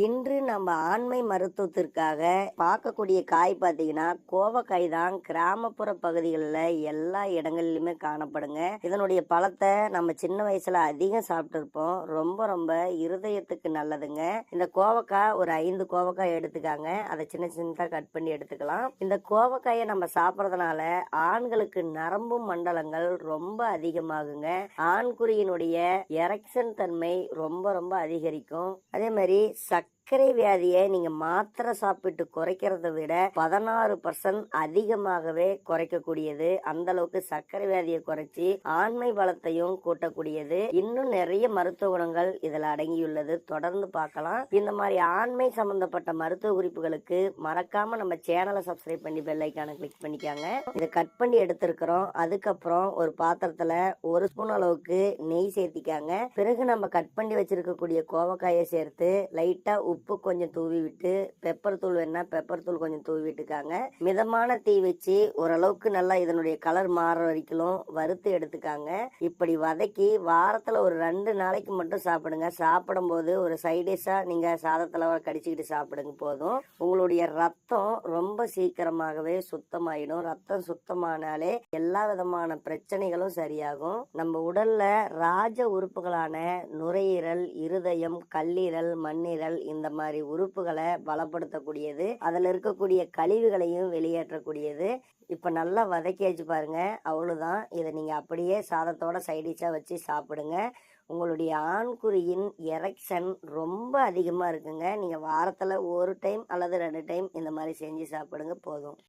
இன்று நம்ம ஆண்மை மருத்துவத்திற்காக பார்க்கக்கூடிய காய் பார்த்தீங்கன்னா கோவக்காய் தான் கிராமப்புற பகுதிகளில் எல்லா இடங்கள்லையுமே காணப்படுங்க. இதனுடைய பழத்தை நம்ம சின்ன வயசில் அதிகம் சாப்பிட்ருப்போம் ரொம்ப ரொம்ப இருதயத்துக்கு நல்லதுங்க. இந்த கோவக்காய் ஒரு ஐந்து கோவக்காய் எடுத்துக்காங்க. அதை சின்ன சின்னதாக கட் பண்ணி எடுத்துக்கலாம். இந்த கோவக்காயை நம்ம சாப்பிட்றதுனால ஆண்களுக்கு நரம்பு மண்டலங்கள் ரொம்ப அதிகமாகுங்க. ஆண்குறியினுடைய எரெக்ஷன் தன்மை ரொம்ப ரொம்ப அதிகரிக்கும். அதே மாதிரி that சர்க்கரை வியாதியை நீங்க மாத்திரை சாப்பிட்டு குறைக்கிறத விட பதினாறு பர்சன்ட் அதிகமாகவே குறைக்கக்கூடியது. அந்த அளவுக்கு சர்க்கரை வியாதியை குறைச்சி ஆண்மை பலத்தையும் கூட்டக்கூடியது. இன்னும் நிறைய மருத்துவ குணங்கள் இதுல அடங்கியுள்ளது. தொடர்ந்து பார்க்கலாம். இந்த மாதிரி ஆண்மை சம்பந்தப்பட்ட மருத்துவ குறிப்புகளுக்கு மறக்காம நம்ம சேனலை சப்ஸ்கிரைப் பண்ணி பெல் ஐக்கான கிளிக் பண்ணிக்காங்க. இதை கட் பண்ணி எடுத்திருக்கிறோம். அதுக்கப்புறம் ஒரு பாத்திரத்துல ஒரு ஸ்பூன் அளவுக்கு நெய் சேர்த்திக்காங்க. பிறகு நம்ம கட் பண்ணி வச்சிருக்கக்கூடிய கோவக்காயை சேர்த்து லைட்டா உப்பு கொஞ்சம் தூவி விட்டு பெப்பர் தூள் வேணா பெப்பர் தூள் கொஞ்சம் தூவி விட்டுக்காங்க மிதமான தீ வச்சு ஓரளவுக்கு நல்லா இதனுடைய கலர் மாற வரைக்கும் வறுத்து எடுத்துக்காங்க. இப்படி வதக்கி வாரத்துல ஒரு ரெண்டு நாளைக்கு மட்டும் சாப்பிடுங்க. சாப்பிடும்போது ஒரு சைடிஷா நீங்க சாதத்துல கடிச்சுக்கிட்டு சாப்பிடுங்க போதும். உங்களுடைய ரத்தம் ரொம்ப சீக்கிரமாகவே சுத்தமாயிடும். ரத்தம் சுத்தமானாலே எல்லா விதமான பிரச்சனைகளும் சரியாகும். நம்ம உடல்ல ராஜ உறுப்புகளான நுரையீரல் இருதயம் கல்லீரல் மண்ணீரல் இந்த இந்த மாதிரி உறுப்புகளை பலப்படுத்தக்கூடியது. அதில் இருக்கக்கூடிய கழிவுகளையும் வெளியேற்றக்கூடியது. இப்போ நல்லா வதக்கியாச்சு பாருங்க. அவ்வளோதான் இதை நீங்கள் அப்படியே சாதத்தோட சைடிஷாக வச்சு சாப்பிடுங்க. உங்களுடைய ஆண்குறியின் எரெக்ஷன் ரொம்ப அதிகமாக இருக்குங்க. நீங்கள் வாரத்தில் ஒரு டைம் அல்லது ரெண்டு டைம் இந்த மாதிரி செஞ்சு சாப்பிடுங்க போதும்.